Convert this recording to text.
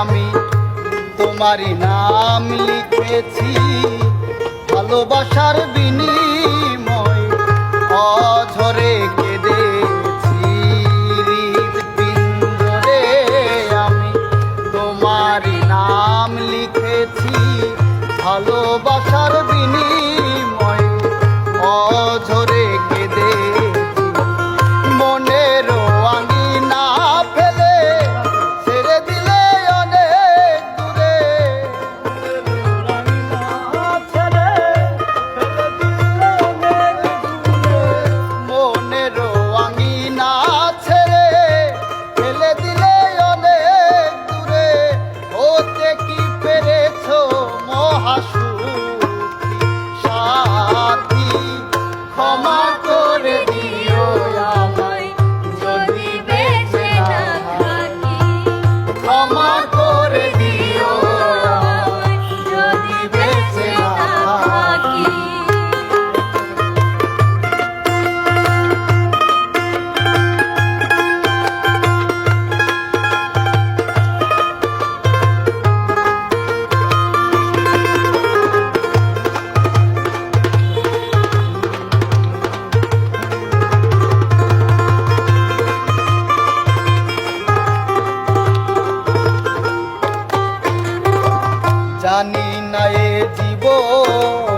আমি তোমার নাম লিখেছি। ভালোবাসার বিনিময় অঝরে কে জানি না এ জীবন।